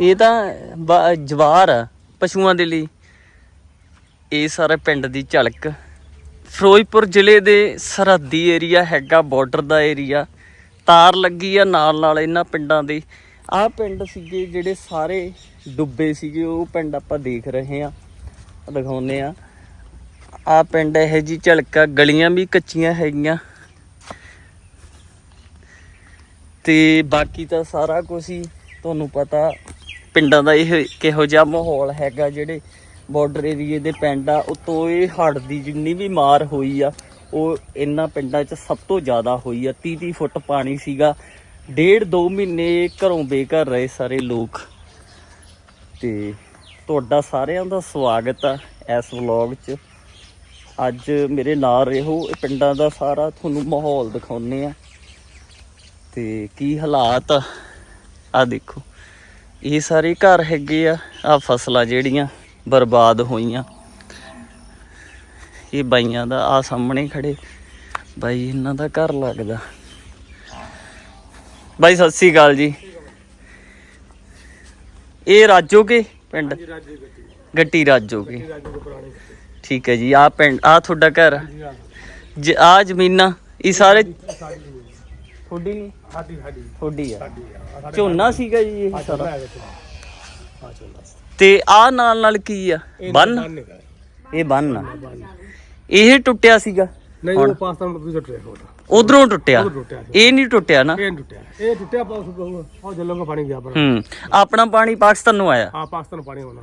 ਇਹ ਤਾਂ ਬ- ਜਵਾਰ ਆ ਪਸ਼ੂਆਂ ਦੇ ਲਈ। ਇਹ ਸਾਰੇ ਪਿੰਡ ਦੀ ਝਲਕ। ਫਿਰੋਜ਼ਪੁਰ ਜ਼ਿਲ੍ਹੇ ਦੇ ਸਰਹੱਦੀ ਏਰੀਆ ਹੈਗਾ ਬਾਰਡਰ ਦਾ ਏਰੀਆ। ਤਾਰ ਲੱਗੀ ਆ ਨਾਲ ਨਾਲ ਇਹਨਾਂ ਪਿੰਡਾਂ ਦੇ। ਆਹ ਪਿੰਡ ਸੀਗੇ ਜਿਹੜੇ ਸਾਰੇ ਡੁੱਬੇ ਸੀਗੇ, ਉਹ ਪਿੰਡ ਆਪਾਂ ਦੇਖ ਰਹੇ ਆ ਦਿਖਾਉਨੇ ਆ ਆ ਪਿੰਡ ਇਹ ਜੀ ਝਲਕਾ ਗਲੀਆਂ ਵੀ ਕੱਚੀਆਂ ਹੈਗੀਆਂ। ਤੇ ਬਾਕੀ ਤਾਂ ਸਾਰਾ ਕੁਝ ਹੀ ਤੁਹਾਨੂੰ ਪਤਾ ਪਿੰਡਾਂ ਦਾ ਇਹ ਕਿਹੋ ਜਿਹਾ ਮਾਹੌਲ ਹੈਗਾ, ਜਿਹੜੇ ਬਾਰਡਰ ਏਰੀਏ ਦੇ ਪਿੰਡ ਆ, ਉਤੋਂ ਇਹ ਹੜ੍ਹ ਦੀ ਜਿੰਨੀ ਵੀ ਮਾਰ ਹੋਈ ਆ, ਉਹ ਇਹਨਾਂ ਪਿੰਡਾਂ 'ਚ ਸਭ ਤੋਂ ਜ਼ਿਆਦਾ ਹੋਈ ਆ। 30 30 ਫੁੱਟ ਪਾਣੀ ਸੀਗਾ। ਡੇਢ ਦੋ ਮਹੀਨੇ ਘਰੋਂ ਬੇਘਰ ਰਹੇ ਸਾਰੇ ਲੋਕ। ਤੇ ਤੁਹਾਡਾ ਸਾਰਿਆਂ ਦਾ ਸਵਾਗਤ ਆ ਇਸ ਵਲੌਗ 'ਚ। ਅੱਜ ਮੇਰੇ ਨਾਲ ਰਹੋ, ਇਹ ਪਿੰਡਾਂ ਦਾ ਸਾਰਾ ਤੁਹਾਨੂੰ ਮਾਹੌਲ ਦਿਖਾਉਨੇ ਆ। ਤੇ ਕੀ ਹਾਲਾਤ ਆ? ਆਹ ਦੇਖੋ। ਇਹ ਸਾਰੇ ਘਰ ਹੈਗੇ ਆ ਆ ਫਸਲਾਂ ਜਿਹੜੀਆਂ ਬਰਬਾਦ ਹੋਈਆਂ। ਇਹ ਬਾਈਆਂ ਦਾ ਆ ਸਾਹਮਣੇ ਖੜੇ। ਬਾਈ ਇਹਨਾਂ ਦਾ ਘਰ ਲੱਗਦਾ। ਬਾਈ ਸਤਿ ਸ੍ਰੀ ਅਕਾਲ ਜੀ। ਇਹ ਰਾਜੋਗੇ ਪਿੰਡ? ਗੱਟੀ। ਰਾਜੋਗੇ ਠੀਕ ਹੈ ਜੀ ਆ ਪਿੰਡ ਆ ਤੁਹਾਡਾ ਘਰ। ਜ ਆ ਜ਼ਮੀਨਾਂ ਇਹ ਸਾਰੇ ਤੁਹਾਡੀ ਨਹੀਂ ਸਾਡੀ ਸਾਡੀ। ਤੁਹਾਡੀ ਆ। ਝੋਨਾ ਸੀਗਾ ਜੀ ਇਹ ਸਾਰਾ। ਆ ਚੋਲਾ ਤੇ ਆ ਨਾਲ ਨਾਲ ਕੀ ਆ? ਬੰਨ? ਇਹ ਬੰਨ ਆ। ਇਹ ਟੁੱਟਿਆ ਸੀਗਾ? ਨਹੀਂ ਉਹ ਪਾਕਿਸਤਾਨ ਨੂੰ ਤੁਸੀਂ ਟੁੱਟਿਆ ਹੋਣਾ ਉਧਰੋਂ ਟੁੱਟਿਆ? ਇਹ ਨਹੀਂ ਟੁੱਟਿਆ ਨਾ? ਇਹ ਟੁੱਟਿਆ। ਇਹ ਟੁੱਟਿਆ ਪਾਸ ਉਹ ਜੱਲੋਂ ਦਾ ਪਾਣੀ ਗਿਆ ਪਰ। ਹੂੰ। ਆਪਣਾ ਪਾਣੀ ਪਾਕਿਸਤਾਨ ਨੂੰ ਆਇਆ? ਹਾਂ ਪਾਕਿਸਤਾਨ ਪਾਣੀ ਹੋਣਾ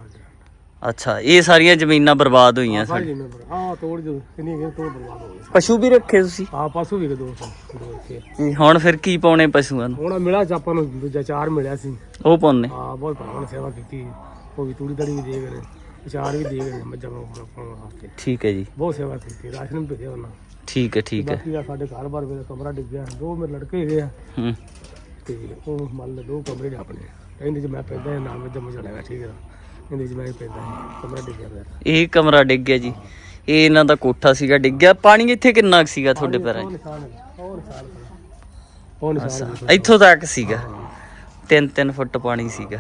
ਅੱਛਾ ਇਹ ਸਾਰੀਆਂ ਜ਼ਮੀਨਾਂ ਬਰਬਾਦ ਹੋਈਆਂ ਸਾਰੀ ਪਰ ਹਾਂ ਤੋੜ ਜੋ ਕਿੰਨੀ ਗਏ ਤੋੜ ਬਰਬਾਦ ਹੋ ਗਈ ਪਸ਼ੂ ਵੀ ਰੱਖੇ ਤੁਸੀਂ? ਹਾਂ ਪਾਸੋਂ ਵੀ ਗਏ ਦੋ ਸੌ ਦੋ ਇੱਥੇ ਜੀ, ਹੁਣ ਫਿਰ ਕੀ ਪਾਉਣੇ ਪਸ਼ੂਆਂ ਨੂੰ? ਹੁਣ ਮਿਲਿਆ ਚਾਪਾਂ ਨੂੰ ਦੂਜਾ ਚਾਰ ਮਿਲਿਆ ਸੀ। ਉਹ ਪਾਉਣੇ ਹਾਂ ਬਹੁਤ ਭਰਾਵਾਂ ਨੇ ਸੇਵਾ ਕੀਤੀ। ਉਹ ਵੀ ਤੂੜੀ ਤੜੀ ਵੀ ਦੇ ਗਏ ਚਾਰ ਵੀ ਦੇ ਗਏ ਮੱਝਾਂ ਨੂੰ ਪਾਉਣ ਵਾਸਤੇ ਠੀਕ ਹੈ ਜੀ। ਬਹੁਤ ਸੇਵਾ ਕੀਤੀ ਰਾਸ਼ਨ ਵੀ ਭੇਜਿਆ ਉਹਨਾਂ ਠੀਕ ਹੈ ਠੀਕ ਹੈ। ਬਾਕੀ ਆ ਸਾਡੇ ਘਰ ਬਾਰ ਮੇਰਾ ਕਮਰਾ ਡਿੱਗ ਗਿਆ ਦੋ ਮੇਰੇ ਲੜਕੇ ਹੈਗੇ ਆ। ਹੂੰ। ਤੇ ਉਹ ਮੰਨ ਲਓ ਦੋ ਕਮਰੇ ਨੇ ਆਪਣੇ। ਕਹਿੰਦੇ ਜੇ ਮੈਂ ਪੈਂਦਾ ਨਾਲ ਮੈਂ ਜੰਮ ਜਾਣਾ ਠੀਕ ਹੈ ਪੈਂਦਾ ਕਮਰਾ ਡਿੱਗਿਆ ਇਹ ਕਮਰਾ ਡਿੱਗ ਗਿਆ ਜੀ। ਇਹ ਇਹਨਾਂ ਦਾ ਕੋਠਾ ਸੀਗਾ ਡਿੱਗ ਗਿਆ। ਪਾਣੀ ਇੱਥੇ ਕਿੰਨਾ ਕੁ ਸੀਗਾ ਤੁਹਾਡੇ ਪੈਰਾਂ 'ਚ? ਉਹ ਨਿਸ਼ਾਨ ਹੈ। ਹੈ ਹੈ। ਇੱਥੋਂ ਤੱਕ ਸੀਗਾ? 3-3 ਫੁੱਟ ਪਾਣੀ ਸੀਗਾ।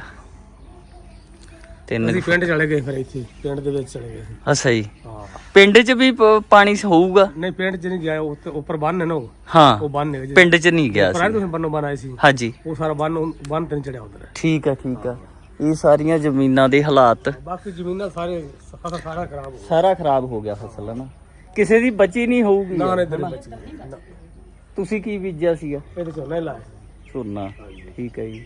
ਤਿੰਨ ਅਸੀਂ ਪਿੰਡ ਚਲੇ ਗਏ ਫਿਰ ਇੱਥੇ ਪਿੰਡ ਦੇ ਵਿੱਚ ਚਲੇ ਗਏ ਅੱਛਾ ਜੀ। ਹਾਂ। ਪਿੰਡ 'ਚ ਵੀ ਪ- ਪਾਣੀ ਹੋਊਗਾ? ਨਹੀਂ ਪਿੰਡ 'ਚ ਨਹੀਂ ਗਿਆ ਉੱਤੇ ਉੱਪਰ ਬੰਨ ਹੈ ਨਾ ਉਹ। ਹਾਂ। ਉਹ ਬੰਨ ਹੈ ਪਿੰਡ 'ਚ ਨਹੀਂ ਗਿਆ ਪਰ ਸੀ। ਤੁਸੀਂ ਬੰਨੋਂ ਬੰਨ ਆਏ ਸੀ। ਹਾਂਜੀ। ਉਹ ਸਾਰਾ ਬੰਨ ਬੰਨ ਤੇ ਨਹੀਂ ਚੜਿਆ ਉਧਰ। ਠੀਕ ਆ ਠੀਕ ਆ ਇਹ ਸਾਰੀਆਂ ਜ਼ਮੀਨਾਂ ਦੇ ਹਾਲਾਤ ਬਾਕੀ ਜ਼ਮੀਨਾਂ ਸਾਰੇ ਸਾਰਾ ਖਰਾਬ ਹੋ ਗਿਆ। ਸਾਰਾ ਖਰਾਬ ਹੋ ਗਿਆ ਫਸਲ ਹੈ ਨਾ ਕਿਸੇ ਦੀ ਬਚੀ ਨਹੀਂ ਹੋਊਗੀ ਨਾ ਨਾ ਇਧਰ ਬਚ ਨਾ, ਤੁਸੀਂ ਕੀ ਬੀਜਿਆ ਸੀਗਾ? ਇਹ ਤੇ ਝੋਨਾ ਹੀ ਲਾਇਆ। ਝੋਨਾ ਠੀਕ ਹੈ ਜੀ।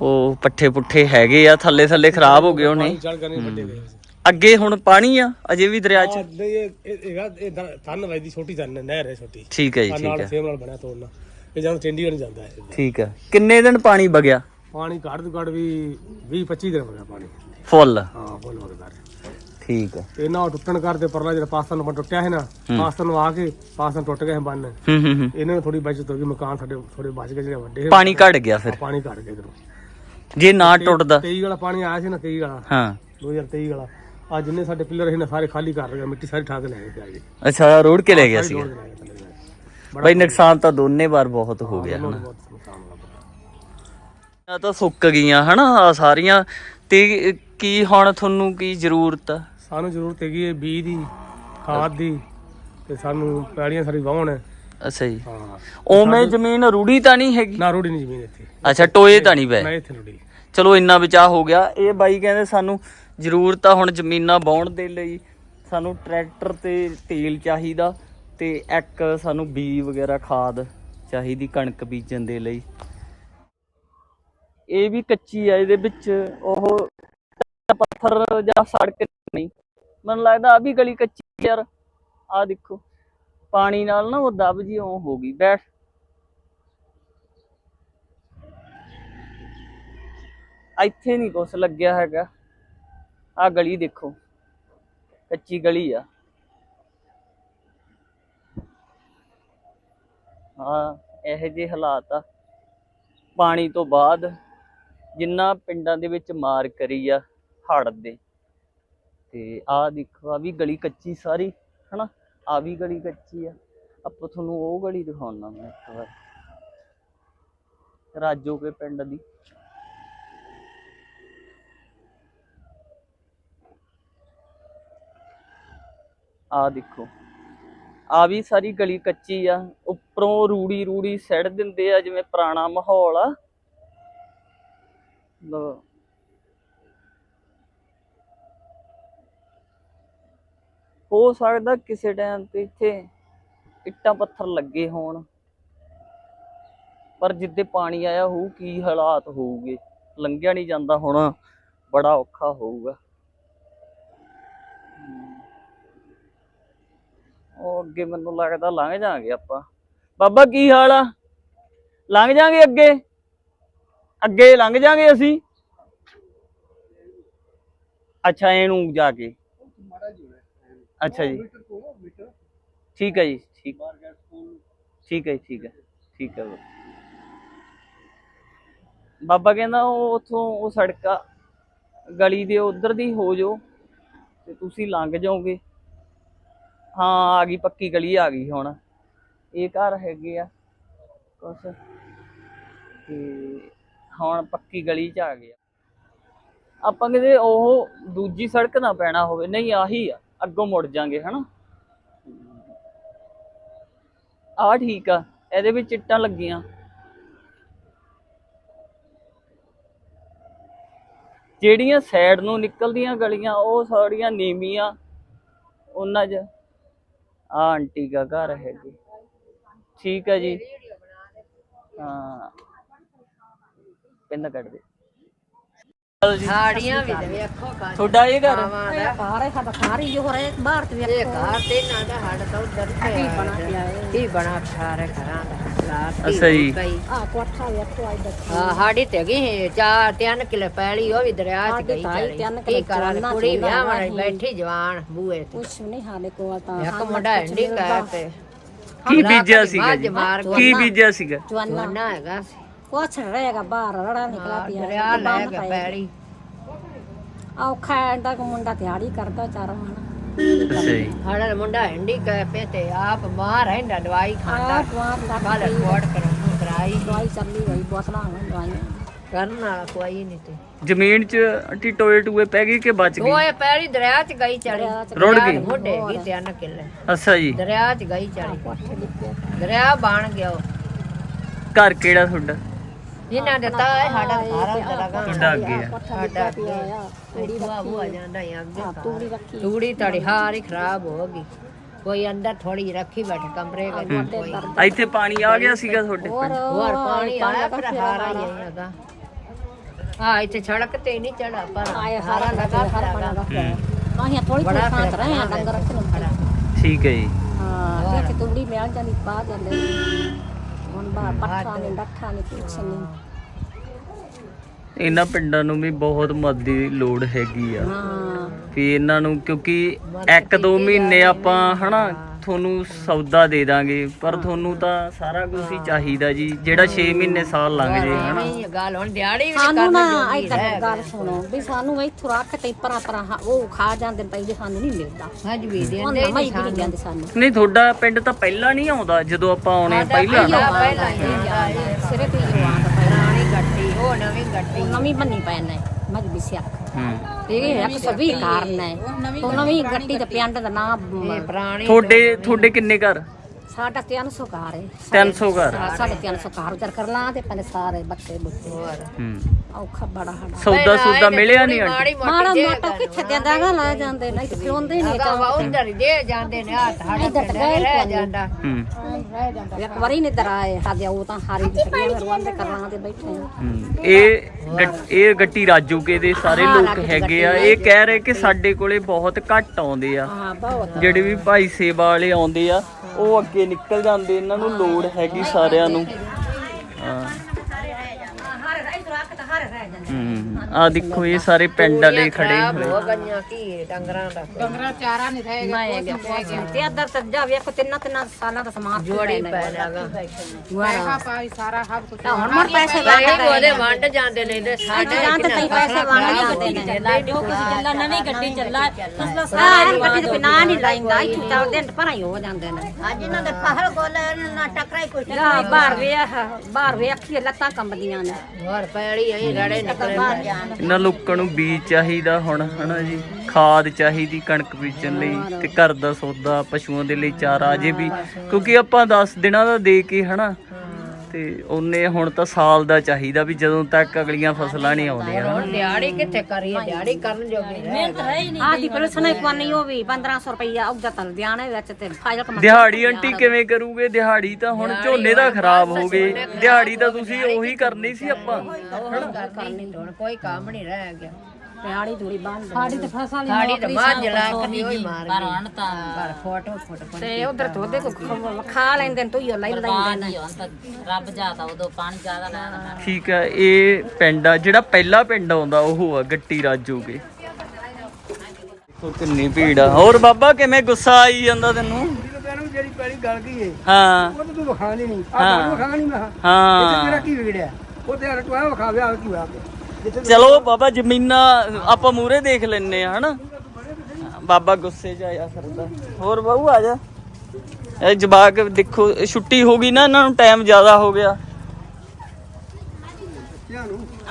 ਉਹ ਪੱਠੇ ਪੁੱਠੇ ਹੈਗੇ ਆ ਥੱਲੇ ਥੱਲੇ ਖਰਾਬ ਹੋ ਗਏ ਹੋਣੇ। ਚੜ ਗਏ ਨਹੀਂ ਵੱਡੇ ਗਏ ਅੱਗੇ ਹੁਣ ਪਾਣੀ ਆ ਅਜੇ ਵੀ ਦਰਿਆ 'ਚ? ਆ ਨਹੀਂ ਇਹ ਇਹ ਹੈਗਾ ਇਹ ਦ- ਥੰਨ ਵਜਦੀ ਛੋਟੀ ਥੰਨ ਹੈ, ਨਹਿਰ ਹੈ ਛੋਟੀ। ਠੀਕ ਹੈ ਜੀ ਆ ਠੀਕ ਨਾਲ ਹੈ। ਸੇਮ ਨਾਲ ਬਣਿਆ ਤੋੜਨਾ। ਇਹ ਜਦੋਂ ਹੈ। ਠੀਕ ਹੈ। ਕਿੰਨੇ ਦਿਨ ਪਾਣੀ ਵਗਿਆ? ਪਾਣੀ ਘੱਟ ਤੋਂ ਘੱਟ ਵੀ 20 25 ਦਿਨ ਹੋ ਗਿਆ ਪਾਣੀ। ਫੁੱਲ? ਹਾਂ ਫੁੱਲ ਵਗਦਾ ਠੀਕ ਹੈ ਇਹ ਨਾ ਟੁੱਟਣ ਕਰਦੇ ਪਰਲਾ ਜਿਹੜਾ ਪਾਕਿਸਤਾਨ ਨੂੰ ਟੁੱਟਿਆ ਹੈ ਨਾ ਪਾਕਿਸਤਾਨ ਨੂੰ ਆ ਕੇ ਪਾਕਿਸਤਾਨ ਟੁੱਟ ਬੰਨ। ਹੂੰ ਹੂੰ ਹੂੰ। ਇਹਨਾਂ ਨੂੰ ਥੋੜੀ ਬਚਤ ਹੋ ਗਈ ਮਕਾਨ ਸਾਡੇ ਥੋੜੇ ਬਚ ਗਏ ਜਿਹੜੇ ਵੱਡੇ ਸੀ। ਪਾਣੀ ਘਟ ਗਿਆ ਫਿਰ। ਪਾਣੀ ਘਟ ਗਿਆ ਇਧਰੋਂ। ਜੇ ਨਾ ਟੁੱਟਦਾ। 23 ਵਾਲਾ ਪਾਣੀ ਆਇਆ ਸੀ ਨਾ 23 ਵਾਲਾ। ਹਾਂ। 2023 ਵਾਲਾ। ਆ ਜਿੰਨੇ ਸਾਡੇ ਪਿੱਲਰ ਸੀ ਨਾ ਸਾਰੇ ਖਾਲੀ ਕਰ ਰਹੇ ਮਿੱਟੀ ਸਾਰੀ ਠਾ ਕੇ ਲੈ ਗਏ ਜੀ। ਅੱਛਾ ਰੋੜ ਕੇ ਲੈ ਗਿਆ ਸੀਗਾ। ਬਈ ਨੁਕਸਾਨ ਤਾਂ ਦੋਨੇ ਵਾਰ ਬਹੁਤ ਹੋ ਗਿਆ ਹਨਾ। ਆ ਤਾਂ ਸੁੱਕ ਗਈਆਂ ਹਨਾ ਆਹ ਸਾਰੀਆਂ। ਤੇ ਕੀ ਹੁਣ ਤੁਹਾਨੂੰ ਕੀ ਜ਼ਰੂਰਤ? ਆ ਸਾਨੂੰ ਜ਼ਰੂਰਤ ਹੈਗੀ ਹੈ ਬੀਜ ਦੀ ਖਾਦ ਦੀ ਤੇ ਸਾਨੂੰ ਪੈੜੀਆਂ ਸਾਡੀ ਵਾਹਣ। ਹੈ ਅੱਛਾ ਜੀ। ਹਾਂ। ਓਵੇਂ ਜ਼ਮੀਨ ਰੂੜੀ ਤਾਂ ਨਹੀਂ ਹੈਗੀ? ਨਾ ਰੋੜੀ ਨਹੀਂ ਜ਼ਮੀਨ ਇੱਥੇ। ਅੱਛਾ ਟੋਏ ਤਾਂ ਨਹੀਂ ਪਏ? ਨਾ ਇੱਥੇ ਰੋੜੀ। ਚਲੋ ਇੰਨਾ ਬਚਾਅ ਹੋ ਗਿਆ। ਇਹ ਬਾਈ ਕਹਿੰਦੇ ਸਾਨੂੰ ਜ਼ਰੂਰਤ ਆ ਹੁਣ ਜ਼ਮੀਨਾਂ ਬਾਉਣ ਦੇ ਲਈ। ਸਾਨੂੰ ਟਰੈਕਟਰ ਤੇ ਤੇਲ ਚਾਹੀਦਾ ਤੇ ਇੱਕ ਸਾਨੂੰ ਬੀ ਵਗੈਰਾ ਖਾਦ ਚਾਹੀਦੀ ਕਣਕ ਬੀਜਣ ਦੇ ਲਈ। ਇਹ ਵੀ ਕੱਚੀ ਆ ਇਹਦੇ ਵਿੱਚ, ਉਹ ਪੱਥਰ ਜਾਂ ਸੜਕ ਨਹੀਂ। ਮੈਨੂੰ ਲੱਗਦਾ ਆ ਵੀ ਗਲੀ ਕੱਚੀ ਯਾਰ। ਆ ਦੇਖੋ, ਪਾਣੀ ਨਾਲ ਨਾ ਉਹ ਦਬ ਜੀ ਉਹ ਹੋ ਗਈ, ਬੈਠ। ਇੱਥੇ ਨਹੀਂ ਕੁਛ ਲੱਗਿਆ ਹੈਗਾ। ਆ ਗਲੀ ਦੇਖੋ, ਕੱਚੀ ਗਲੀ ਆ। ਹਾਂ, ਇਹੋ ਜਿਹੇ ਹਾਲਾਤ ਆ। ਪਾਣੀ ਤੋਂ ਬਾਅਦ ਜਿੰਨਾ ਪਿੰਡਾਂ ਦੇ ਵਿੱਚ ਮਾਰ ਕਰੀ ਆ ਹੜ ਦੇ। ਤੇ ਆਹ ਦੇਖੋ, ਆਹ ਵੀ ਗਲੀ ਕੱਚੀ ਸਾਰੀ, ਹਨਾ? ਆਹ ਵੀ ਗਲੀ ਕੱਚੀ ਆ। ਆਪਾਂ ਤੁਹਾਨੂੰ ਉਹ ਗਲੀ ਦਿਖਾਉਣਾ ਮੈਂ ਇੱਕ ਵਾਰ। ਰਾਜੋ ਪਿੰਡ ਦੀ। ਆਹ ਦੇਖੋ ਆ ਵੀ ਸਾਰੀ ਗਲੀ ਕੱਚੀ ਆ। ਉੱਪਰੋਂ ਰੂੜੀ ਰੂੜੀ ਸੜ ਦਿੰਦੇ ਆ, ਜਿਵੇਂ ਪੁਰਾਣਾ ਮਾਹੌਲ ਆ। ਲਓ। ਹੋ ਸਕਦਾ ਕਿਸੇ ਟਾਈਮ ਤੇ ਇੱਥੇ ਇੱਟਾਂ ਪੱਥਰ ਲੱਗੇ ਹੋਣ, ਪਰ ਜਿੱਦੇ ਪਾਣੀ ਆਇਆ ਹੋਊ, ਕੀ ਹਾਲਾਤ ਹੋਊਗੇ? ਲੰਘਿਆ ਨਹੀਂ ਜਾਂਦਾ ਹੁਣ, ਬੜਾ ਔਖਾ ਹੋਊਗਾ। ਉਹ ਅੱਗੇ ਮੈਨੂੰ ਲੱਗਦਾ ਲੰਘ ਜਾਾਂਗੇ ਆਪਾਂ। ਬਾਬਾ, ਕੀ ਹਾਲ ਆ? ਲੰਘ ਜਾਾਂਗੇ ਅੱਗੇ? ਅੱਗੇ ਲੰਘ ਜਾਾਂਗੇ ਅਸੀਂ। ਅੱਛਾ ਇਹਨੂੰ ਜਾ ਕੇ। ਅੱਛਾ ਜੀ। ਠੀਕ ਹੈ ਜੀ, ਠੀਕ। ਠੀਕ ਹੈ ਠੀਕ ਹੈ ਠੀਕ ਹੈ ਬਾਬਾ। ਕਹਿੰਦਾ ਉਹ ਉਥੋਂ ਉਹ ਸੜਕਾ, ਗਲੀ ਦੇ ਉਧਰ ਦੀ ਹੋ ਜਾਓ ਤੇ ਤੁਸੀਂ ਲੰਘ ਜਾਓਗੇ। ਹਾਂ, ਆ ਗਈ, ਪੱਕੀ ਗਲੀ ਆ ਗਈ ਹੁਣ। ਇਹ ਘਰ ਹੈਗੇ ਆ। ਕੁਛ। ਤੇ ਹੁਣ ਪੱਕੀ ਗਲੀ ਚ ਆ ਗਿਆ ਆਪਾਂ ਕਿਤੇ ਉਹ ਦੂਜੀ ਸੜਕ ਨਾ ਪੈਣਾ ਹੋਵੇ, ਨਹੀਂ ਆਹੀ ਆ, ਅੱਗੋਂ ਮੁੜ ਜਾਾਂਗੇ, ਹਨਾ? ਆ ਠੀਕ ਆ, ਇਹਦੇ ਵਿੱਚ ਇੱਟਾਂ ਲੱਗੀਆਂ। ਜਿਹੜੀਆਂ ਸਾਈਡ ਨੂੰ ਨਿਕਲਦੀਆਂ ਗਲੀਆਂ, ਉਹ ਸਾਰੀਆਂ ਨੀਵੀਆਂ, ਉਹਨਾਂ 'ਚ। ਆ ਆਂਟੀ ਦਾ ਘਰ ਹੈਗੇ। ਠੀਕ ਹੈ ਜੀ। ਹਾਂ। ਪਿੰਨ ਕੱਢ ਦੇ। ਚਲੋ ਜੀ। ਸਾੜੀਆਂ ਵੀ ਤੇ ਵੇਖੋ ਕਾ ਤੁਹਾਡਾ ਇਹ ਘਰ? ਸਾਰੇ ਸਾਡਾ ਸਾਰੀ ਜੋ ਹਰੇ ਬਾਹਰ ਤੇ ਵੇਖੋ। ਇਹ ਘਰ ਤੇ ਨਾ ਦਾ ਤੋਂ ਉਧਰ ਕੀ ਬਣਾ ਪਿਆ ਕੀ ਬਣਾ ਸਾਰੇ ਘਰਾਂ ਦਾ? ਲਾਤੀ ਅੱਛਾ ਜੀ। ਆ ਕੋਠਾ ਵੇਖੋ ਆਈ ਹਾਂ ਸਾਡੀ ਤੇ ਗਈ ਚਾਰ ਤਿੰਨ ਕਿਲੇ ਪੈਲੀ ਉਹ ਵੀ ਦਰਿਆ ਚ ਗਈ ਚਲੀ ਕੀ ਕਰਾਂ ਕੁੜੀ ਵਿਆਹ ਵਾਲੀ ਬੈਠੀ ਜਵਾਨ ਬੂਏ ਤੇ। ਕੁਛ ਨਹੀਂ ਸਾਡੇ ਕੋਲ ਤਾਂ। ਇੱਕ ਮੁੰਡਾ ਤੇ। ਕੀ ਬੀਜਿਆ ਸੀਗਾ ਕੀ ਬੀਜਿਆ ਸੀਗਾ? ਜਵਾਨਾ ਹੈਗਾ ਸੀ। ਕੁਛ ਰਹੇਗਾ ਬਾਹਰ ਰੜਾ ਨਿਕਲਾ ਪਿਆ ਦਰਿਆ ਲੈ ਕੇ ਪੈਲੀ ਔਖਾ ਐਂਦਾ ਕੋ ਮੁੰਡਾ ਦਿਹਾੜੀ ਕਰਦਾ ਚਾਰ ਜੀ ਸਾਡਾ ਮੁੰਡਾ ਹੰਡੀ ਕਹਿ ਪੇ ਤੇ ਆਪ ਮਾਰ ਰਹਿੰਦਾ ਦਵਾਈ ਖਾਂਦਾ। ਆ ਦਵਾਰ ਦਾ ਕੱਲ ਰਿਪੋਰਟ ਕਰਾਉਂ ਕਰਾਈ। ਦਵਾਈ ਚੱਲੀ ਗਈ ਬੋਤਲਾਂ ਹੋਣ ਦਵਾਈਆਂ ਕਰਨ ਵਾਲਾ ਕੋਈ ਨਹੀਂ ਤੇ। ਜ਼ਮੀਨ 'ਚ ਟੀ ਟੋਏ ਟੂਏ ਪੈ ਗਈ ਕਿ ਬਚ ਗਈ ਉਹ ਇਹ ਪੈਰੀ ਦਰਿਆ ਚ ਗਈ ਚੜੀ। ਰੁੜ ਗਈ। ਮੋਢੇ ਗਈ ਤੇ ਅਨ ਕਿੱਲੇ। ਅੱਛਾ ਜੀ। ਦਰਿਆ ਚ ਗਈ ਚੜੀ। ਦਰਿਆ ਬਣ ਗਿਆ। ਘਰ ਕਿਹੜਾ ਤੁਹਾਡਾ? ਇਹਨਾਂ ਦੇ ਤਾਂ ਇਹ ਸਾਡਾ ਸਾਰਾ ਦਰਗਾ ਤੁਹਾਡਾ ਅੱਗੇ ਆ ਕੋਠਾ ਲਿਪਿਆ ਪਿਆ ਆ। ਤੂੜੀ ਹੋ ਜਾਂਦਾ ਹੈ ਅੱਗੇ। ਤੂੜੀ ਰੱਖੀ। ਤੂੜੀ ਤੜੀ ਹਾਰੀ ਖਰਾਬ ਹੋ ਗਈ। ਕੋਈ ਅੰਦਰ ਥੋੜੀ ਰੱਖੀ ਬੈਠੇ ਕਮਰੇ ਵਿੱਚ ਕੋਈ। ਇੱਥੇ ਪਾਣੀ ਆ ਗਿਆ ਸੀਗਾ ਤੁਹਾਡੇ ਹੋਰ ਹੋਰ ਪਾਣੀ ਆਇਆ ਪਰ ਹਾਰਾ ਹੀ ਹੈਗਾ। ਹਾਂ ਇੱਥੇ ਸੜਕ ਤੇ ਨਹੀਂ ਚੜਾ ਪਰ ਆਏ ਹਾਰਾ ਲਗਾ ਹਰ ਬਣਾ ਰੱਖਿਆ। ਆਹੀਂ ਥੋੜੀ ਥੋੜੀ ਖਾਤ ਰਹੇ ਆ ਡੰਗਰ ਰੱਖਣ ਨੂੰ। ਠੀਕ ਹੈ ਜੀ। ਹਾਂ ਜੇ ਤੂੜੀ ਮਿਲ ਜਾਂਦੀ ਪਾ ਜਾਂਦੇ। ਹੁਣ ਬਾਹਰ ਪੱਠਾ ਨਹੀਂ ਡੱਠਾ ਨਹੀਂ ਕੁਛ ਨਹੀਂ। ਇਹਨਾਂ ਪਿੰਡਾਂ ਨੂੰ ਵੀ ਬਹੁਤ ਮਦਦ ਦੀ ਲੋੜ ਹੈਗੀ ਆ। ਹਾਂ। ਵੀ ਇਹਨਾਂ ਨੂੰ ਕਿਉਂਕਿ ਇੱਕ ਦੋ ਮਹੀਨੇ ਆਪਾਂ ਹਨਾ ਤੁਹਾਨੂੰ ਸੌਦਾ ਦੇ ਦਾਂਗੇ ਪਰ ਤੁਹਾਨੂੰ ਤਾਂ ਸਾਰਾ ਕੁਝ ਹੀ ਚਾਹੀਦਾ ਜੀ ਜਿਹੜਾ 6 ਮਹੀਨੇ ਸਾਲ ਲੰਘ ਜੇ ਹਨਾ? ਨਹੀਂ ਗੱਲ ਹੁਣ ਦਿਹਾੜੀ ਵੀ ਸਾਨੂੰ ਕਰਨ ਨਾ ਰਹਿ ਗੱਲ ਸੁਣੋ ਵੀ ਸਾਨੂੰ ਇੱਥੋਂ ਰੱਖ ਤੇ ਪਰਾਂ ਪਰਾਂ ਹਾਂ, ਉਹ ਖਾ ਜਾਂਦੇ ਨੇ ਪੈਸੇ ਸਾਨੂੰ ਨਹੀਂ ਮਿਲਦਾ। ਹਜ ਵੀ ਉਹ ਦਿੰਦੇ ਨਵਾਂ ਹੀ ਮਿਲ ਜਾਂਦੇ ਸਾਨੂੰ। ਨਹੀਂ ਤੁਹਾਡਾ ਪਿੰਡ ਤਾਂ ਪਹਿਲਾਂ ਨਹੀਂ ਆਉਂਦਾ ਜਦੋਂ ਆਪਾਂ ਆਉਣੇ ਪਹਿਲਾਂ? ਪਹਿਲਾਂ ਪਹਿਲਾਂ ਹੀ ਜਾਂਦਾ ਸਿਰੇ ਤੇ ਹੀ ਆਉਂਦਾ ਪੈ ਪੁਰਾਣੀ ਗੱਟੀ ਉਹ ਨਵੀਂ ਗੱਟੀ ਨਵੀਂ ਬੰਨੀ ਪੈਣਾ ਮਜ ਵੀ ਸਿਆਖ ਹੂੰ ਇਹ 120 ਕਾਰਨ ਹੈ ਉਹ ਨਵੀਂ ਗੱਡੀ ਤੇ ਪਿੰਡ ਦਾ ਨਾਮ ਇਹ ਪੁਰਾਣੀ ਤੁਹਾਡੇ ਤੁਹਾਡੇ ਕਿੰਨੇ ਘਰ ਸਾਡਾ 300 ਕਾਰ ਹੈ। 300 ਘਰ। ਹਾਂ, ਸਾਢੇ 300 ਕਾਰ ਉਧਰ ਕਰ ਲਾਂ ਤੇ ਪਹਿਲੇ ਸਾਰੇ ਬੱਚੇ ਬੁੱਚੇ ਹੋਰ। ਹੂੰ। ਔਖਾ ਬੜਾ ਸਾਡਾ। ਸੌਦਾ ਸੌਦਾ ਮਿਲਿਆ ਨਹੀਂ ਆਂਟੀ ਮਾੜੀ ਮਾੜਾ ਮੋਟੀ ਮੋਟਾ ਕਿੱਥੇ ਦਿੰਦਾਗਾ ਲੈ ਜਾਂਦੇ ਨਹੀਂ ਤੇ ਖਲੋਂਦੇ ਨਹੀਂ ਹੈਗਾ ਉਧਰ ਹੀ ਦੇ ਜਾਂਦੇ ਨੇ ਹੱਥ ਸਾਡੇ ਇੱਧਰ ਤੇ ਤਾਂ ਗਏ ਰਹਿ ਕੋਈ। ਜਾਂਦਾ। ਹੂੰ। ਇੱਕ ਵਾਰੀ ਨਹੀਂ ਦਰਾਏ ਸਾਡੇ ਉਹ ਤਾਂ ਹਾਰੀ ਦੀ ਛੜੀਆਂ ਰਵਾਂਦੇ ਕਰਾਂ ਤੇ ਬੈਠੇ ਆ। ਹੂੰ। ਇਹ ਗੱਟ- ਇਹ ਗੱਟੀ ਰਾਜੂਕੇ ਦੇ ਸਾਰੇ ਲੋਕ ਹੈਗੇ ਆ। ਇਹ ਕਹਿ ਰਹੇ ਕਿ ਸਾਡੇ ਕੋਲੇ ਬਹੁਤ ਘੱਟ ਆਉਂਦੇ ਆ। ਹਾਂ ਬਹੁਤ। ਜਿਹੜੇ ਵੀ ਭਾਈ ਸੇਵਾ ਵਾਲੇ ਆਉਂਦੇ ਆ ਉਹ ਅੱਗੇ ਨਿਕਲ ਜਾਂਦੇ ਇਹਨਾਂ ਨੂੰ ਲੋੜ ਹੈਗੀ ਸਾਰਿਆਂ ਨੂੰ। ਹਾਂ। ਹੂੰ ਆ ਦੇਖੋ ਇਹ ਸਾਰੇ ਪਿੰਡ ਵਾਲੇ ਖੜੇ ਹੋਏ। ਹੋ ਗਈਆਂ ਕੀ ਡੰਗਰਾਂ ਦਾ ਮੈਂ ਗਿਆ ਤੇ ਅੱਧਰ ਤਾਂ ਜਾ ਵੇਖੋ ਤਿੰਨਾਂ ਤਿੰਨਾਂ ਸਾਲਾਂ ਦਾ ਸਮਾਨ ਜੋੜੀ ਪੈ ਲਾਗਾ ਪੈਸਾ ਪਾਈ ਸਾਰਾ ਸਭ ਕੁਝ ਹੁਣ ਮਰ ਪੈਸੇ ਸਾਰੇ ਉਹਦੇ ਵੰਡ ਜਾਂਦੇ ਨੇ ਤੇ ਸਾਡੇ ਜਾਂ ਤੇ ਕਈ ਪੈਸੇ ਵੰਡ ਜਾਂਦੇ ਨੇ। ਲਾਡੋ ਕੁਝ ਚੱਲਾ ਨਵੀਂ ਗੱਡੀ ਚੱਲਾ। ਤਸਲਾ ਸਾਰੀ ਗੱਡੀ ਤੇ ਬਿਨਾ ਨਹੀਂ ਲਾਈਂਦਾ ਇੱਥੇ ਤਾਂ ਦਿਨ ਭਰਾਂ ਹੀ ਹੋ ਜਾਂਦੇ ਨੇ। ਅੱਜ ਇਹਨਾਂ ਦੇ ਪਹਲ ਗੋਲੇ ਨਾ ਟਕਰਾਈ ਕੁਛ ਜਾ ਬਾਹਰ ਵੇਖ ਬਾਹਰ ਵੇਖੀਏ ਲੱਤਾਂ ਕੰਬਦੀਆਂ ਨੇ। ਹੋਰ ਪੈਲੀ ਆਈ ਰੜੇ ਇਹਨਾਂ ਲੋਕਾਂ ਨੂੰ ਬੀਜ ਚਾਹੀਦਾ ਹੁਣ ਹਨਾ ਜੀ? ਖਾਦ ਚਾਹੀਦੀ ਕਣਕ ਬੀਜਣ ਲਈ ਤੇ ਘਰ ਦਾ ਸੌਦਾ ਪਸ਼ੂਆਂ ਦੇ ਲਈ ਚਾਰਾ ਅਜੇ ਵੀ। ਕਿਉਂਕਿ ਆਪਾਂ 10 ਦਿਨਾਂ ਦਾ ਦੇ ਕੇ ਹਨਾ ਤੇ ਉਹਨੇ ਹੁਣ ਤਾਂ ਸਾਲ ਦਾ ਚਾਹੀਦਾ ਵੀ ਜਦੋਂ ਤੱਕ ਅਗਲੀਆਂ ਫਸਲਾਂ ਨਹੀਂ ਆਉਂਦੀਆਂ। ਹੁਣ ਦਿਹਾੜੀ ਕਿੱਥੇ ਕਰੀਏ? ਦਿਹਾੜੀ ਕਰਨ ਜੋਗੀ ਰਹਿ ਗਈ। ਆਦੀ ਪੁਲਿਸ ਨੇ ਪਾਣੀ ਉਹ ਵੀ 1500 ਰੁਪਈਆ ਉਹਦਾ ਤਲ ਦਿਆਣੇ ਵਿੱਚ ਤੇ ਫਾਇਲ ਕਮਾ ਦਿਹਾੜੀ ਆਂਟੀ ਕਿਵੇਂ ਕਰੂਗੇ? ਦਿਹਾੜੀ ਤਾਂ ਹੁਣ ਝੋਨੇ ਦਾ ਖਰਾਬ ਹੋ ਗਏ। ਦਿਹਾੜੀ ਤਾਂ ਤੁਸੀਂ ਉਹੀ ਕਰਨੀ ਸੀ ਆਪਾਂ। ਹੁਣ ਗੱਲ ਕਰਨੀ ਹੁਣ ਕੋਈ ਕੰਮ ਨਹੀਂ ਰਹਿ ਗਿਆ। ਦੂਰੀ ਸਾਡੀ ਤੇ ਫਸਲ ਸਾਡੀ ਤਾਂ ਬਾਅਦ ਜਲਾ ਕੇ ਹੋਈ ਮਾਰ ਗਈ। ਪਰ ਹੁਣ ਤਾਂ ਪਰ ਫੋਟੋ ਫੋਟੋ ਤੇ ਉਧਰ ਤੋਂ ਉਹਦੇ ਕੋ ਖਾ ਲੈਂਦੇ ਨੇ ਤੂੰ ਹੀ ਲੈ ਲੈਂਦੇ ਨੇ। ਰੱਬ ਜਾਦਾ ਉਦੋਂ ਪਾਣੀ ਜ਼ਿਆਦਾ ਲੈਣਾ ਠੀਕ ਹੈ ਇਹ ਪਿੰਡ ਆ ਜਿਹੜਾ ਪਹਿਲਾ ਪਿੰਡ ਆਉਂਦਾ ਉਹ ਆ ਗੱਟੀ ਰਾਜੋਗੇ ਦੇਖੋ ਕਿੰਨੀ ਭੀੜ ਆ। ਹੋਰ ਬਾਬਾ ਕਿਵੇਂ ਗੁੱਸਾ ਆਈ ਜਾਂਦਾ ਤੈਨੂੰ? ਤੈਨੂੰ ਜਿਹੜੀ ਪਹਿਲੀ ਗੱਲ ਕੀ ਹੈ ਹਾਂ। ਉਹ ਤਾਂ ਤੂੰ ਵਿਖਾਣੀ ਨਹੀਂ। ਹਾਂ। ਆ ਵਿਖਾ ਨਹੀਂ ਮੈਂ ਇੱਥੇ ਤੇਰਾ ਹਾਂ ਕੀ ਵਿਗੜਿਆ? ਉਹ ਵਿਖਾਵੇ ਆ ਕੀ ਹੋਇਆ? ਚਲੋ ਬਾਬਾ ਜ਼ਮੀਨਾਂ ਆਪਾਂ ਮੂਰੇ ਦੇਖ ਲੈਨੇ ਆ ਹਨਾ? ਬਾਬਾ ਗੁੱਸੇ 'ਚ ਆਇਆ ਫਿਰਦਾ। ਹੋਰ ਬਾਬੂ ਆ ਜਾ। ਇਹ ਜਵਾਕ ਦੇਖੋ, ਛੁੱਟੀ ਹੋ ਗਈ ਨਾ, ਇਹਨਾਂ ਨੂੰ ਟਾਈਮ ਜ਼ਿਆਦਾ ਹੋ ਗਿਆ।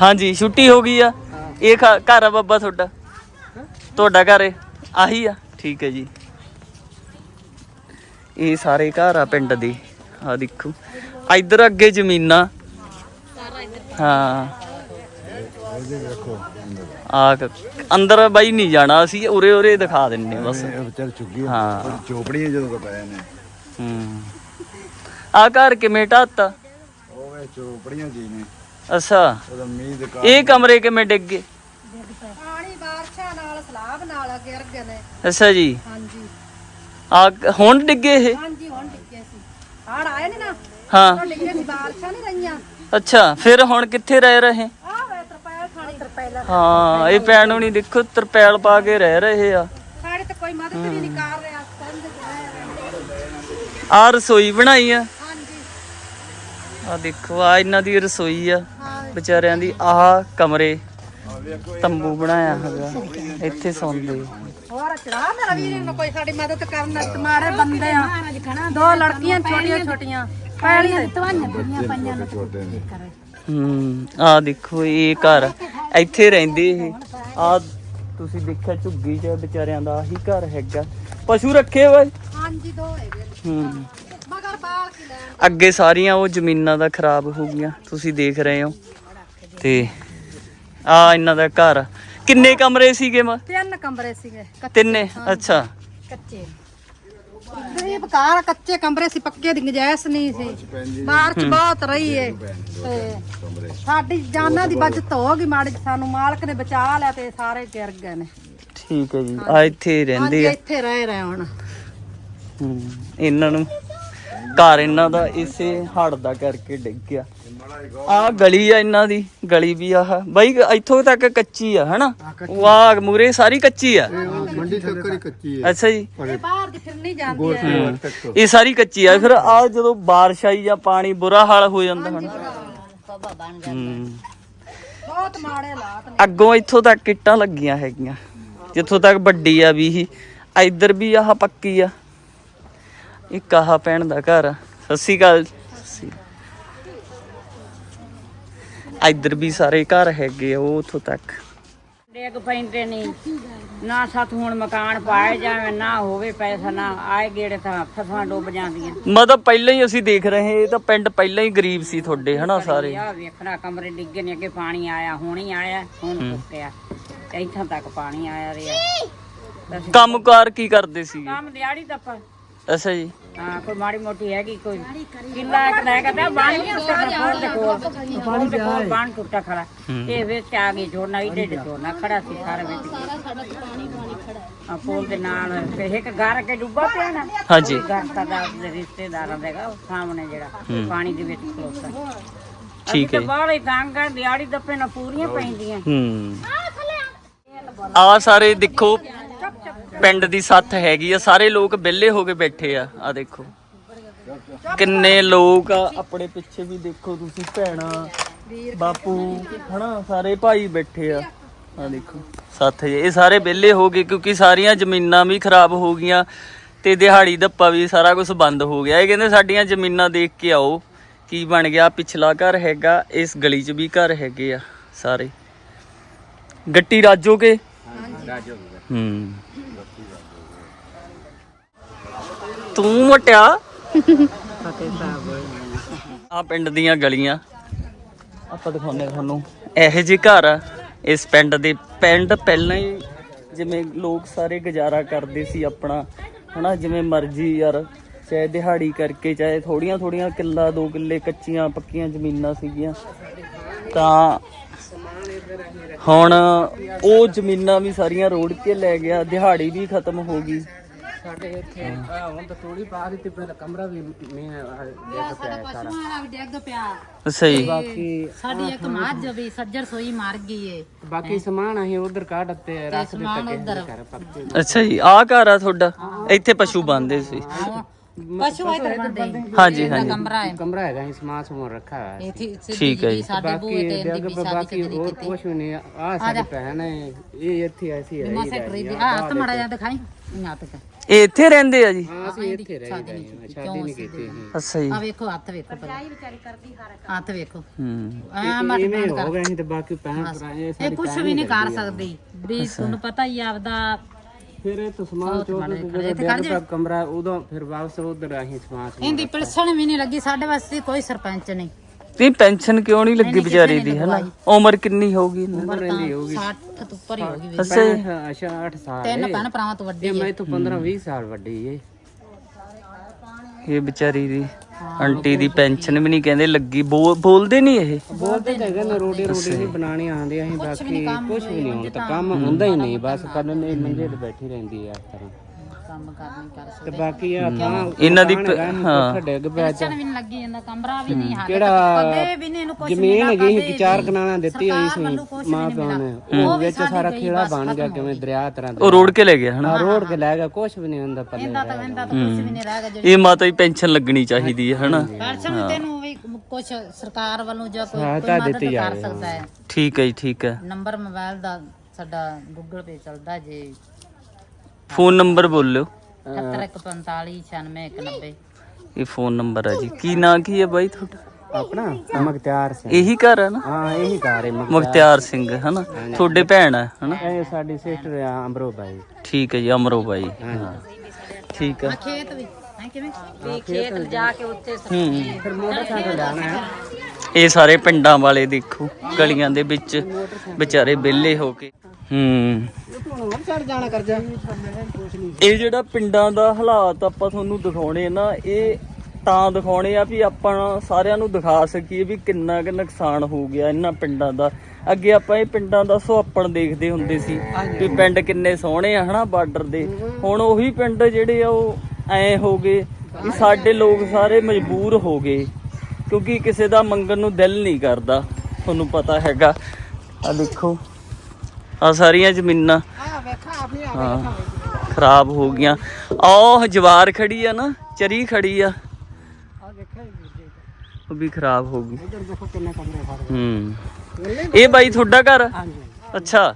ਹਾਂਜੀ, ਛੁੱਟੀ ਹੋ ਗਈ ਆ। ਇਹ ਘਰ ਆ ਬਾਬਾ ਤੁਹਾਡਾ? ਤੁਹਾਡਾ ਘਰ ਹੈ ਆਹੀ ਆ? ਠੀਕ ਹੈ ਜੀ। ਇਹ ਸਾਰੇ ਘਰ ਆ ਪਿੰਡ ਦੇ। ਆ ਦੇਖੋ। ਇਧਰ ਅੱਗੇ ਜ਼ਮੀਨਾਂ। ਹਾਂ। ਆ ਅੰਦਰ ਬਾਈ ਨਹੀਂ ਜਾਣਾ ਅਸੀਂ ਉਰੇ ਉਰੇ ਦਿਖਾ ਦਿੰਨੇ ਬਸ। ਵਿਚਾਰ ਚੁੱਗੀ ਹਾਂ। ਚੋਪੜੀਆਂ ਜਦੋਂ ਕੋ ਪਏ ਨੇ। ਹੂੰ। ਆ ਘਰ ਕਿਵੇਂ ਢਾਤਾ? ਉਹ ਵੇ ਚੋਪੜੀਆਂ ਜੀ ਨੇ। ਅੱਛਾ। ਉਹਦਾ ਮੀਂਹ ਦੇ ਇਹ ਕਮਰੇ ਕਿਵੇਂ ਡਿੱਗ ਗਏ? ਪਾਣੀ ਬਾਰਿਸ਼ਾਂ ਨਾਲ ਸਲਾਬ ਨਾਲ ਗਿਰ ਗਏ ਨੇ। ਅੱਛਾ ਜੀ। ਹਾਂਜੀ। ਆ ਹੁਣ ਡਿੱਗੇ ਇਹ? ਹਾਂਜੀ ਹੁਣ ਡਿੱਗੇ ਸੀ। ਹੜ ਆਏ ਨੇ ਨਾ। ਹਾਂ। ਹੁਣ ਡਿੱਗੇ ਸੀ ਬਾਰਿਸ਼ਾਂ ਨਹੀਂ ਰਹੀਆਂ। ਅੱਛਾ ਫਿਰ ਹੁਣ ਕਿੱਥੇ ਰਹਿ ਰਹੇ ਆਹ ਵੇ ਤਰਪਾਲ ਖਾਣੀ ਤਰਪਾਲ ਹਾਂ ਇਹ ਪੈਣ ਨੂੰ। ਨਹੀਂ ਦੇਖੋ ਤਰਪੈਲ ਪਾ ਕੇ ਰਹਿ ਰਹੇ ਆ। ਸਾਡੇ ਤੇ ਕੋਈ ਮਦਦ ਵੀ ਨਹੀਂ ਕਰ ਰਿਹਾ ਸੰਦ ਰਹਿ ਆ ਰਸੋਈ ਬਣਾਈ ਆ। ਹਾਂਜੀ। ਆ ਦੇਖੋ ਆ ਇਹਨਾਂ ਦੀ ਰਸੋਈ ਆ ਵਿਚਾਰਿਆਂ ਦੀ। ਆਹ ਕਮਰੇ ਤੰਬੂ ਬਣਾਇਆ ਹੈਗਾ ਇੱਥੇ ਸੌਂਦੇ। ਹੋਰ ਚੜਾ ਮੇਰਾ ਵੀਰ ਨੂੰ ਕੋਈ ਸਾਡੀ ਮਦਦ ਕਰਨ ਮਾੜੇ ਬੰਦੇ ਆ। ਦੋ ਲੜਕੀਆਂ ਛੋਟੀਆਂ ਛੋਟੀਆਂ ਪਹਿਲੀਆਂ ਤਵਾਈਆਂ ਦੁਨੀਆਂ ਨੇ ਛੋਟੇ ਨੇ ਹੂੰ ਆ ਦੇਖੋ ਇਹ ਘਰ ਇੱਥੇ ਰਹਿੰਦੇ ਇਹ। ਆ ਤੁਸੀਂ ਦੇਖਿਆ ਝੁੱਗੀ 'ਚ ਵਿਚਾਰਿਆਂ ਦਾ ਆਹੀ ਘਰ ਹੈਗਾ। ਪਸ਼ੂ ਰੱਖੇ ਹੋਏ? ਹਾਂਜੀ ਦੋ ਹੈਗੇ। ਹੂੰ। ਮਗਰ ਬਾਲ ਕੀ ਅੱਗੇ ਸਾਰੀਆਂ ਉਹ ਜ਼ਮੀਨਾਂ ਦਾ ਖਰਾਬ ਹੋ ਗਈਆਂ ਤੁਸੀਂ ਦੇਖ ਰਹੇ ਹੋ। ਤੇ ਆ ਇਹਨਾਂ ਦਾ ਘਰ। ਕਿੰਨੇ ਕਮਰੇ ਸੀਗੇ ਮ? ਤਿੰਨ ਕਮਰੇ ਸੀਗੇ ਕੱਚੇ। ਤਿੰਨੇ? ਅੱਛਾ। ਕੱਚੇ। ਗਰੀਬ ਘਰ ਕੱਚੇ ਕਮਰੇ ਸੀ ਪੱਕੇ ਦੀ ਗੁੰਜਾਇਸ਼ ਨਹੀਂ ਸੀ। ਮਾਰਚ ਬਹੁਤ ਰਹੀ ਏ। ਤੇ ਸਾਡੀ ਜਾਨਾਂ ਦੀ ਬਚਤ ਹੋ ਗਈ ਮਾੜੀ ਸਾਨੂੰ ਮਾਲਕ ਨੇ ਬਚਾ ਲਿਆ ਤੇ ਸਾਰੇ ਗਿਰ ਗਏ ਨੇ। ਠੀਕ ਹੈ ਜੀ ਆ ਇੱਥੇ ਰਹਿੰਦੇ ਆ। ਇੱਥੇ ਰਹਿ ਰਹੇ ਹੁਣ। ਇਹਨਾਂ ਨੂੰ ਘਰ ਇਹਨਾਂ ਦਾ ਇਸੇ ਹੜ ਦਾ ਕਰਕੇ ਡਿੱਗ ਗਿਆ। ਆ ਗਲੀ ਆ ਇਹਨਾਂ ਦੀ ਗਲੀ ਵੀ ਆਹ। ਬਾਈ ਇੱਥੋਂ ਤੱਕ ਕੱਚੀ ਆ ਹਨਾ? ਵਾਹ ਮੂਰੇ ਸਾਰੀ ਕੱਚੀ ਆ। ਮੰਡੀ ਤੱਕ ਹੀ ਕੱਚੀ ਹੈ ਅੱਛਾ ਜੀ। ਇਹ ਬਾਹਰ ਦੀ ਫਿਰਨੀ ਜਾਂਦੀ ਹੈ ਇਹ ਸਾਰੀ ਕੱਚੀ ਆ। ਫਿਰ ਆ ਜਦੋਂ ਬਾਰਿਸ਼ ਆਈ ਜਾਂ ਪਾਣੀ ਬੁਰਾ ਹਾਲ ਹੋ ਜਾਂਦਾ ਹੁਣ ਹੂੰ। ਬਹੁਤ ਮਾੜੇ ਹਾਲਾਤ ਨੇ। ਅੱਗੋਂ ਇੱਥੋਂ ਤੱਕ ਇੱਟਾਂ ਲੱਗੀਆਂ ਹੈਗੀਆਂ। ਜਿੱਥੋਂ ਤੱਕ ਵੱਡੀ ਆ ਵੀ ਹੀ ਇੱਧਰ ਵੀ ਆਹ ਪੱਕੀ ਆ। ਇੱਕ ਆਹ ਪੈਣ ਦਾ ਘਰ ਆ। ਸਤਿ ਸ਼੍ਰੀ ਅਕਾਲ ਸਤਿ ਇੱਧਰ ਵੀ ਸਾਰੇ ਘਰ ਹੈਗੇ ਆ ਉਹ ਉੱਥੋਂ ਤੱਕ। ਡੇਗ ਪੈਂਦੇ ਨਹੀਂ ਨਾ ਸਾਥ ਹੁਣ ਮਕਾਨ ਪਾਏ ਜਾਵੇ ਨਾ ਹੋਵੇ ਪੈਸਾ ਨਾ ਆਏ ਗੇੜੇ ਤਾਂ ਫਸਲਾਂ ਡੁੱਬ ਜਾਂਦੀਆਂ। ਮਤਲਬ ਪਹਿਲਾਂ ਹੀ ਅਸੀਂ ਦੇਖ ਰਹੇ ਇਹ ਤਾਂ ਪਿੰਡ ਪਹਿਲਾਂ ਹੀ ਗਰੀਬ ਸੀ ਤੁਹਾਡੇ ਹਨਾ ਸਾਰੇ। ਆ ਵੇਖਣਾ ਕਮਰੇ ਡਿੱਗੇ ਨੇ ਅੱਗੇ ਪਾਣੀ ਆਇਆ ਹੁਣ ਹੀ ਆਇਆ ਹੁਣ ਸੁੱਕਿਆ ਇੱਥੋਂ ਤੱਕ ਪਾਣੀ ਆਇਆ ਰਿਹਾ। ਕੰਮਕਾਰ ਕੀ ਕਰਦੇ ਸੀ ਕੰਮ ਦਿਹਾੜੀ ਦਾ ਅੱਛਾ ਜੀ। ਹਾਂ ਕੋਈ ਮਾੜੀ ਮੋਟੀ ਹੈਗੀ ਕੋਈ ਕਿੱਲਾ ਇੱਕ ਲੈ ਕੇ ਤਾਂ ਬਾਣ ਟੁੱਟਾ ਖੜਾ ਦੇ ਕੋਲ ਫੋਨ ਦੇ ਕੋਲ ਬਾਣ ਟੁੱਟਾ ਖੜਾ। ਇਹ ਵਿੱਚ ਆ ਗਈ ਜੋਨਾ ਹੀ ਢਿੱਡ ਜੋਨਾ ਖੜਾ ਸੀ ਸਾਰਾ ਵਿੱਚ। ਆ ਪੋਲ ਦੇ ਨਾਲ ਤੇ ਇੱਕ ਘਰ ਕੇ ਡੁੱਬਾ ਪਿਆ ਨਾ। ਹਾਂਜੀ। ਗਾਸਤਾ ਦਾ ਦੇ ਰਿਸ਼ਤੇਦਾਰਾਂ ਦੇਗਾ ਉਹ ਸਾਹਮਣੇ ਜਿਹੜਾ ਪਾਣੀ ਦੇ ਵਿੱਚ ਖਲੋਤਾ। ਠੀਕ ਹੈ ਬਾਹਰ ਹੀ ਤੰਗ ਆ ਦਿਹਾੜੀ ਦੱਪੇ ਨਾ ਪੂਰੀਆਂ ਪੈਂਦੀਆਂ। ਹੂੰ। ਆ। ਸਾਰੇ ਦੇਖੋ ਪਿੰਡ ਦੀ ਸੱਥ ਹੈਗੀ ਆ ਸਾਰੇ ਲੋਕ ਵਿਹਲੇ ਹੋ ਕੇ ਬੈਠੇ ਆ ਆ ਦੇਖੋ। ਕਿੰਨੇ ਲੋਕ ਆ ਆਪਣੇ ਪਿੱਛੇ ਵੀ ਦੇਖੋ ਤੁਸੀਂ ਭੈਣਾ ਬਾਪੂ ਹਨਾ ਸਾਰੇ ਭਾਈ ਬੈਠੇ ਆ ਆ ਦੇਖੋ। ਸੱਥ ਇਹ ਸਾਰੇ ਵਿਹਲੇ ਹੋ ਗਏ ਕਿਉਂਕਿ ਸਾਰੀਆਂ ਜ਼ਮੀਨਾਂ ਵੀ ਖਰਾਬ ਹੋ ਗਈਆਂ ਤੇ ਦਿਹਾੜੀ ਦੱਪਾ ਵੀ ਸਾਰਾ ਕੁਝ ਬੰਦ ਹੋ ਗਿਆ। ਇਹ ਕਹਿੰਦੇ ਸਾਡੀਆਂ ਜ਼ਮੀਨਾਂ ਦੇਖ ਕੇ ਆਓ ਕੀ ਬਣ ਗਿਆ ਪਿਛਲਾ ਘਰ ਹੈਗਾ ਇਸ ਗਲੀ 'ਚ ਵੀ ਘਰ ਹੈਗੇ ਆ ਸਾਰੇ। ਗੱਟੀ ਰਾਜੋਗੇ ਹੂੰ। ਤੂੰ ਮਟਿਆ। ਆ ਪਿੰਡ ਦੀਆਂ ਗਲੀਆਂ। ਆਪਾਂ ਦਿਖਾਉਂਦੇ ਤੁਹਾਨੂੰ। ਇਹੋ ਜਿਹੇ ਘਰ ਆ। ਇਸ ਪਿੰਡ ਦੇ ਪਿੰਡ ਪਹਿਲਾਂ ਹੀ ਜਿਵੇਂ ਲੋਕ ਸਾਰੇ ਗੁਜ਼ਾਰਾ ਕਰਦੇ ਸੀ ਆਪਣਾ। ਹਨਾ ਜਿਵੇਂ ਮਰਜ਼ੀ ਯਾਰ ਚਾਹੇ ਦਿਹਾੜੀ ਕਰਕੇ ਚਾਹੇ ਥੋੜੀਆਂ ਥੋੜੀਆਂ ਕਿੱਲਾ ਦੋ ਕਿੱਲੇ ਕੱਚੀਆਂ ਪੱਕੀਆਂ ਜ਼ਮੀਨਾਂ ਸੀਗੀਆਂ। ਤਾਂ ਹੁਣ ਉਹ ਜ਼ਮੀਨਾਂ ਵੀ ਸਾਰੀਆਂ ਰੋੜ ਕੇ ਲੈ ਗਿਆ। ਦਿਹਾੜੀ ਵੀ ਖਤਮ ਹੋ ਗਈ। ਸਾਡੇ ਇੱਥੇ ਆਹ ਹੁਣ ਤਾਂ ਤੋੜੀ ਪਾ ਦਿੱਤੀ ਪਰ ਕਮਰਾ ਵੀ ਮੀਂਹ ਦੇਖ ਪਿਆ ਸਾਰਾ। ਵਾਲਾ ਵੀ ਡਿੱਗ ਪਿਆ। ਸਹੀ ਬਾਕੀ ਸਾਡੀ ਇੱਕ ਮੱਝ ਵੀ ਸੱਜਰ ਸੋਈ ਮਰ ਗਈ ਏ। ਬਾਕੀ ਸਮਾਨ ਅਸੀਂ ਉਧਰ ਕੱਢ ਤੇ ਰੱਖ ਦਿੱਤਾ ਕਿਸੇ ਦੇ ਘਰ ਪੱਕੇ ਅੱਛਾ ਜੀ ਆਹ ਘਰ ਆ ਤੁਹਾਡਾ? ਇੱਥੇ ਪਸ਼ੂ ਬੰਦੇ ਸੀ। ਪਸ਼ੂ ਇਧਰ ਬੰਦੇ ਹਾਂਜੀ ਹਾਂਜੀ। ਕਮਰਾ ਹੈ ਕਮਰਾ ਹੈਗਾ ਅਸੀਂ ਸਮਾਨ ਸਮੂਨ ਰੱਖਾ ਹੋਇਆ ਹੈ। ਇੱਥੇ ਠੀਕ ਹੈ ਜੀ। ਸਾਡੇ ਬੂਏ ਬਾਕੀ ਤੇ ਡਿੱਗ ਇੰਦੀ ਪਏ, ਵੀ ਬਾਕੀ ਹੋਰ ਕੁਛ ਵੀ ਨਹੀਂ। ਆ ਸਾਡੀ ਭੈਣ ਹੈ ਇਹ ਇੱਥੇ ਐਸੀ ਹੈ ਮਸਾ ਕਰੀ ਆ ਹੱਥ ਮੜਾ ਜਾ ਦਿਖਾਈ। ਨਾ ਤੱਕ ਇਹ ਇੱਥੇ ਰਹਿੰਦੇ ਆ ਜੀ। ਹਾਂ ਅਸੀਂ ਇੱਥੇ ਰਹਿ ਗਏ ਹਾਂ, ਸ਼ਾਦੀ ਨਹੀਂ ਕੀਤੀ ਅਸੀਂ। ਅੱਛਾ ਜੀ। ਆ ਵੇਖੋ ਹੱਥ ਵੇਖੋ ਪਹਿਲਾਂ। ਹੱਥ ਵੇਖੋ। ਹੂੰ। ਆ ਮਤ ਇਵੇਂ ਹੋ ਗਏ ਅਸੀਂ ਤੇ ਬਾਕੀ ਭੈਣ ਭਰਾ ਇਹ ਇਹ ਕੁਝ ਵੀ ਨਹੀਂ ਕਰ ਸਕਦੀ। ਵੀ ਤੁਹਾਨੂੰ ਪਤਾ ਹੀ ਆ ਆਪਦਾ ਫਿਰ ਇਹ ਤੋਂ ਸਮਾਨ ਚੋਕ ਤੇ ਜਦੋਂ ਡਿੱਗ ਪਿਆ ਕਮਰਾ ਉਦੋਂ ਫਿਰ ਵਾਪਸ ਉਧਰ ਅਸੀਂ ਸਮਾਨ ਸਮੂਨ ਇਹਦੀ ਪਿਲਸਣ ਵੀ ਨਹੀਂ ਲੱਗੀ ਸਾਡੇ ਵਾਸਤੇ ਕੋਈ ਸਰਪੰਚ ਨਹੀਂ। ਨਹੀਂ ਪੈਨਸ਼ਨ ਕਿਉਂ ਨਹੀਂ ਲੱਗੀ ਵਿਚਾਰੀ ਦੀ ਹਨਾ? ਉਮਰ ਕਿੰਨੀ ਹੋਊਗੀ ਇਹਨਾਂ ਦੀ? ਉਮਰ ਤਾਂ 60 ਤੋਂ ਉੱਪਰ ਹੀ ਹੋ ਗਈ ਵੀ। ਅੱਛਾ ਜੀ। ਹਾਂ, ਅੱਛਾ 8 ਸਾਲ ਤਿੰਨ ਭੈਣ ਭਰਾਵਾਂ ਤੋਂ ਵੱਡੀ ਇਹ ਮੈਂ ਤੋਂ 15 20 ਸਾਲ ਵੱਡੀ ਏ। ਇਹ ਵਿਚਾਰੀ ਦੀ ਆਂਟੀ ਦੀ ਪੈਨਸ਼ਨ ਵੀ ਨਹੀਂ ਕਹਿੰਦੇ ਲੱਗੀ। ਬੋਲ- ਬੋਲਦੇ ਨਹੀਂ ਇਹ? ਬੋਲਦੇ ਤਾਂ ਹੈਗੇ ਨਾ ਰੋਟੀ ਰੋਟੀ ਨਹੀਂ ਬਣਾਣੀ ਆਉਂਦੀ ਅਸੀਂ ਬਾਕੀ ਕੁਝ ਵੀ ਨਹੀਂ ਤਾਂ ਕੰਮ ਹੁੰਦਾ ਹੀ ਨਹੀਂ ਬਸ ਕਰਨ। ਦੇ ਮੰਜੇ ਤੇ ਬੈਠੀ ਰਹਿੰਦੀ ਆ ਇਸ ਤਰ੍ਹਾਂ। ਕੰਮ ਕਰ ਨਹੀਂ ਕਰ ਤੇ ਬਾਕੀ ਆ ਤਾਂ ਇਹਨਾਂ ਦੀ ਪ- ਹਾਂ। ਡਿੱਗ ਪਿਆ ਵੀ ਨਹੀਂ ਲੱਗੀ ਜਾਂਦਾ ਕਮਰਾ ਵੀ ਨਹੀਂ ਹਾਲੇ ਕਿਹੜਾ ਕਦੇ ਵੀ ਨਹੀਂ ਇਹਨੂੰ ਕੁਝ ਜ਼ਮੀਨ ਹੈਗੀ ਸੀ ਕਿ ਚਾਰ ਕਨਾਲਾਂ ਦਿੱਤੀ ਹੋਈ ਸੀ ਮਾਂ ਪਿਓ ਨੇ ਉਹ ਵਿੱਚ ਸਾਰਾ ਖੇੜਾ ਬਣ ਗਿਆ ਕਿਵੇਂ ਦਰਿਆ ਤਰ੍ਹਾਂ ਦਾ ਉਹ ਰੋੜ ਕੇ ਲੈ ਗਿਆ ਹਨਾ? ਰੋਡ ਕੇ ਲੈ ਗਿਆ ਕੁਝ ਵੀ ਨਹੀਂ ਹੁੰਦਾ ਪੱਲੇ ਇਹਦਾ ਤਾਂ ਇਹਦਾ ਤਾਂ ਕੁਝ ਵੀ ਨਹੀਂ ਰਹਿ ਗਿਆ ਜਿਹੜੀ ਇਹ ਮਾਤਾ ਦੀ ਪੈਨਸ਼ਨ ਲੱਗਣੀ ਚਾਹੀਦੀ ਹੈ ਹਨਾ? ਪੈਨਸ਼ਨ ਤੈਨੂੰ ਵੀ ਕੁਝ ਸਰਕਾਰ ਵੱਲੋਂ ਜਾਂ ਕੋਈ ਕੋਈ ਮਦਦ ਕਰ ਸਕਦਾ ਹੈ। ਠੀਕ ਹੈ ਜੀ ਠੀਕ ਹੈ। ਨੰਬਰ ਮੋਬਾਈਲ ਦਾ ਸਾਡਾ ਗੂਗਲ ਪੇ ਚੱਲਦਾ ਜੇ ਫੋਨ ਨੰਬਰ ਬੋਲਿਓ। 7145 ਇਹ ਫੋਨ ਨੰਬਰ ਹੈ ਜੀ। ਕੀ ਨਾਂ ਕੀ ਹੈ ਬਾਈ ਤੁਹਾਡਾ? ਆਪਣਾ ਮਗਤਿਆਰ ਸਿੰਘ। ਇਹੀ ਘਰ ਹੈ ਨਾ? ਹਾਂ ਇਹੀ ਘਰ ਹੈ ਮਗਤਿਆਰ ਮੁਖਤਿਆਰ ਸਿੰਘ। ਹਨਾ? ਤੁਹਾਡੇ ਭੈਣ ਹੈ ਹਨਾ? ਇਹ ਸਾਡੀ ਸਿਸਟਰ ਆ ਅੰਬਰੋ ਬਾਈ ਠੀਕ ਹੈ ਜੀ ਅਮਰੋ ਬਾਈ ਹਾਂ। ਠੀਕ ਹੈ ਖੇਤ ਵੀ। ਹੈ ਕਿਵੇਂ? ਵੀ ਖੇਤ ਜਾ ਕੇ ਉੱਤੇ ਹੂੰ ਫਿਰ ਮੋਟਰਸਾਈਕਲ ਜਾਣਾ ਹੈ। ਇਹ ਸਾਰੇ ਪਿੰਡਾਂ ਵਾਲੇ ਦੇਖੋ ਗਲੀਆਂ ਦੇ ਵਿੱਚ ਵਿਚਾਰੇ ਵਿਹਲੇ ਹੋ ਕੇ। ਹੂੰ। ਇਹ ਜਿਹੜਾ ਪਿੰਡਾਂ ਦਾ ਹਾਲਾਤ ਆਪਾਂ ਤੁਹਾਨੂੰ ਦਿਖਾਉਣੇ ਨਾ ਇਹ ਤਾਂ ਦਿਖਾਉਣੇ ਆ ਵੀ ਆਪਾਂ ਸਾਰਿਆਂ ਨੂੰ ਦਿਖਾ ਸਕੀਏ ਵੀ ਕਿੰਨਾ ਕੁ ਨੁਕਸਾਨ ਹੋ ਗਿਆ ਇਹਨਾਂ ਪਿੰਡਾਂ ਦਾ। ਅੱਗੇ ਆਪਾਂ ਇਹ ਪਿੰਡਾਂ ਦਾ ਸੁਹੱਪਣ ਦੇਖਦੇ ਹੁੰਦੇ ਸੀ ਵੀ ਪਿੰਡ ਕਿੰਨੇ ਸੋਹਣੇ ਆ ਹਨਾ ਬਾਰਡਰ ਦੇ। ਹੁਣ ਉਹੀ ਪਿੰਡ ਜਿਹੜੇ ਆ ਉਹ ਐ ਹੋ ਗਏ ਵੀ ਸਾਡੇ ਲੋਕ ਸਾਰੇ ਮਜਬੂਰ ਹੋ ਗਏ ਕਿਉਂਕਿ ਕਿਸੇ ਦਾ ਮੰਗਣ ਨੂੰ ਦਿਲ ਨਹੀਂ ਕਰਦਾ ਤੁਹਾਨੂੰ ਪਤਾ ਹੈਗਾ। ਆ ਦੇਖੋ। ਆ ਸਾਰੀਆਂ ਜ਼ਮੀਨਾਂ। ਹਾਂ ਖਰਾਬ ਹੋ ਗਈਆਂ। ਆਹ ਜਵਾਰ ਖੜੀ ਆ ਨਾ ਚਰੀ ਖੜੀ ਆ। ਉਹ ਵੀ ਖਰਾਬ ਹੋ ਗਈ। ਇੱਧਰ ਦੇਖੋ ਕਿੰਨੇ ਕਮਰੇ ਫੜ ਹੂੰ। ਇਹ ਬਾਈ ਤੁਹਾਡਾ ਘਰ? ਆ? ਅੱਛਾ।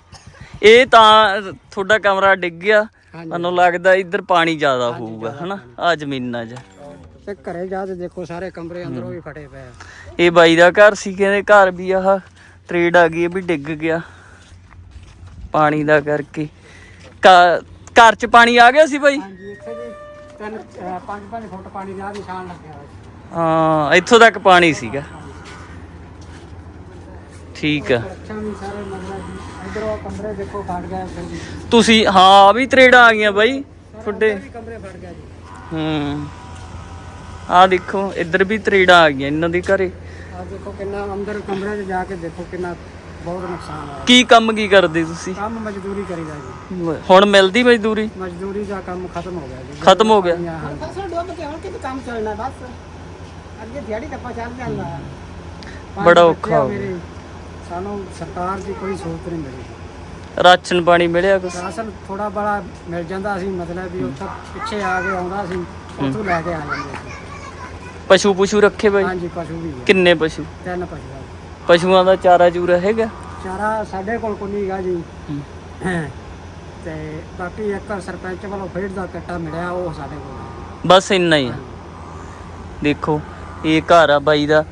ਇਹ ਤਾਂ ਤੁਹਾਡਾ ਕਮਰਾ ਡਿੱਗ ਗਿਆ। ਮੈਨੂੰ ਲੱਗਦਾ ਇੱਧਰ ਪਾਣੀ ਜ਼ਿਆਦਾ ਹੋਊਗਾ ਹਨਾ? ਆ ਜ਼ਮੀਨਾਂ 'ਚ। ਤੇ ਘਰੇ ਜਾ ਕੇ ਦੇਖੋ ਸਾਰੇ ਕਮਰੇ ਅੰਦਰੋਂ ਵੀ ਫਟੇ ਪਏ ਆ। ਇਹ ਬਾਈ ਦਾ ਘਰ ਸੀ ਕਹਿੰਦੇ ਘਰ ਵੀ ਆਹ ਟ੍ਰੇਡ ਆ ਗਈ ਇਹ ਵੀ ਡਿੱਗ ਗਿਆ। ਪਾਣੀ ਦਾ ਕਰਕੇ। ਘਰ 'ਚ ਪਾਣੀ ਆ ਗਿਆ ਸੀ ਬਾਈ? ਹਾਂਜੀ ਇੱਥੇ ਜੀ ਤਿੰਨ 5-5 ਫੁੱਟ ਪਾਣੀ ਦਾ ਨਿਸ਼ਾਨ ਲੱਗਿਆ ਹੋਇਆ ਹਾਂ ਇੱਥੋਂ ਤੱਕ ਪਾਣੀ ਸੀਗਾ। ਠੀਕ ਆ। ਅੱਛਾ ਵੀ ਸਾਰੇ ਮਤਲਬ ਇਧਰੋਂ ਕਮਰੇ ਦੇਖੋ ਫਟ ਗਏ ਫਿਰ ਵੀ। ਤੁਸੀਂ ਹਾਂ ਵੀ ਤਰੇੜਾਂ ਆ ਗਈਆਂ ਬਾਈ ਤੁਹਾਡੇ। ਕਮਰੇ ਫਟ ਗਏ ਜੀ। ਹੂੰ। ਆ ਦੇਖੋ ਇੱਧਰ ਵੀ ਤਰੇੜਾਂ ਆ ਗਈਆਂ ਇਹਨਾਂ ਦੇ ਘਰੇ। ਆ ਦੇਖੋ ਕਿੰਨਾ ਅੰਦਰ ਕਮਰੇ 'ਚ ਜਾ ਕੇ ਦੇਖੋ ਕਿੰਨਾ ਬਹੁਤ ਨੁਕਸਾਨ ਆ ਕੀ ਕੰਮ ਕੀ ਕਰਦੇ ਤੁਸੀਂ? ਕੰਮ ਮਜ਼ਦੂਰੀ ਕਰੀਦਾ ਜੀ। ਹੁਣ ਮਿਲਦੀ ਮਜ਼ਦੂਰੀ? ਮਜ਼ਦੂਰੀ ਦਾ ਕੰਮ ਖਤਮ ਹੋ ਗਿਆ ਜੀ। ਖਤਮ ਹੋ ਗਿਆ। ਫਸਲ ਡੁੱਬ ਕੇ ਹੁਣ ਕਿਤੇ ਕੰਮ ਚੱਲਣਾ ਬਸ। ਅੱਗੇ ਦਿਹਾੜੀ ਟੱਪਾ ਚੱਲ ਜਾਂਦਾ। ਹੈ। ਪੰਜ ਬੜਾ ਬੱਚੇ ਔਖਾ ਆ ਹੋ ਮੇਰੇ। ਸਾਨੂੰ ਸਰਕਾਰ ਦੀ ਕੋਈ ਸਹੂਲਤ ਨਹੀਂ ਮਿਲੀ। ਰਾਸ਼ਨ ਪਾਣੀ ਮਿਲਿਆ ਕੁਛ? ਰਾਸ਼ਨ ਥੋੜਾ ਬੜਾ ਮਿਲ ਜਾਂਦਾ ਸੀ ਮਤਲਬ ਵੀ ਉੱਥੋਂ ਪਿੱਛੇ ਆ ਕੇ ਆਉਂਦਾ ਸੀ ਉੱਥੋਂ ਲੈ ਕੇ ਆ ਜਾਂਦੇ ਸੀ। ਪਸ਼ੂ ਪੁਸ਼ੂ ਰੱਖੇ ਬਾਈ? ਹਾਂਜੀ ਪਸ਼ੂ ਵੀ। ਹੈ। ਕਿੰਨੇ ਪਸ਼ੂ? ਤਿੰਨ ਪਸ਼ੂ ਆ ਪਸ਼ੂਆਂ ਦਾ ਚਾਰਾ ਚੂਰਾ ਹੈਗਾ? ਚਾਰਾ ਸਾਡੇ ਕੋਲ ਕੋਈ ਨਹੀਂ ਹੈਗਾ ਜੀ ਤੇ ਬਾਕੀ ਇੱਕ ਸਰਪੰਚ ਵੱਲੋਂ ਫੀਡ ਦਾ ਕੱਟਾ ਮਿਲਿਆ ਉਹ ਸਾਡੇ ਕੋਲ। ਬਸ ਇੰਨਾ ਹੀ ਦੇਖੋ ਇਹ ਘਰ ਆ ਬਾਈ ਦਾ।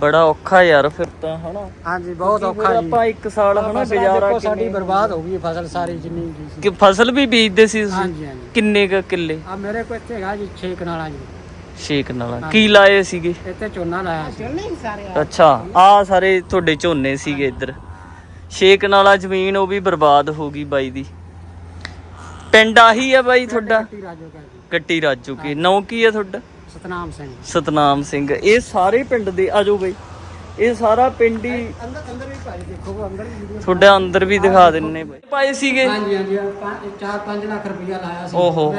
ਬੜਾ ਔਖਾ ਯਾਰ ਫਿਰ ਤਾਂ ਹਨਾ? ਹਾਂਜੀ ਬਹੁਤ ਔਖਾ ਜੀ। ਆਪਾਂ ਇੱਕ ਸਾਲ ਹਨਾ ਗੁਜ਼ਾਰਾ ਦੇਖੋ ਸਾਡੀ ਬਰਬਾਦ ਹੋ ਗਈ ਫਸਲ ਸਾਰੀ ਜਿੰਨੀ ਸੀ। ਕਿ ਫਸਲ ਵੀ ਬੀਜਦੇ ਸੀ ਤੁਸੀਂ? ਹਾਂਜੀ ਹਾਂਜੀ। ਕਿੰਨੇ ਕ ਕਿੱਲੇ? ਆ ਮੇਰੇ ਕੋਲ ਇੱਥੇ ਹੈਗਾ ਜੀ 6 ਕਨਾਲਾਂ ਜੀ। ਛੇਕ ਨਾਲ। ਕੀ ਲਾਏ ਸੀਗੇ? ਇੱਥੇ ਝੋਨਾ ਲਾਇਆ ਸੀ। ਅੱਛਾ ਆ ਸਾਰੇ ਤੁਹਾਡੇ ਝੋਨੇ ਸੀਗੇ ਇੱਧਰ। ਛੇਕ ਨਾਲਾ ਜ਼ਮੀਨ ਉਹ ਵੀ ਬਰਬਾਦ ਹੋ ਗਈ ਬਾਈ ਦੀ। ਪਿੰਡ ਆਹੀ ਆ ਬਾਈ ਤੁਹਾਡਾ? ਟੀ ਰਾਜੋ ਕਾ ਜੀ। ਗੱਟੀ ਰਾਜੂ ਕੇ ਨਾਂ ਕੀ ਆ ਤੁਹਾਡਾ? ਸਤਨਾਮ ਸਿੰਘ। ਸਤਨਾਮ ਸਿੰਘ। ਇਹ ਸਾਰੇ ਪਿੰਡ ਦੇ ਆਜੋ ਬਈ। ਇਹ ਸਾਰਾ ਪਿੰਡ ਹੀ ਅੰਦਰ ਅੰਦਰ ਵੀ ਭਾਈ ਦੇਖੋ ਅੰਦਰ ਵੀ ਵੀਡੀਓ ਤੁਹਾਡੇ ਅੰਦਰ ਵੀ ਦਿਖਾ ਦਿੰਨੇ ਬਾਈ ਪਾਏ ਸੀਗੇ? ਹਾਂਜੀ ਹਾਂਜੀ 4-5 ਲੱਖ ਰੁਪਇਆ ਲਾਇਆ ਸੀ। ਓਹੋ।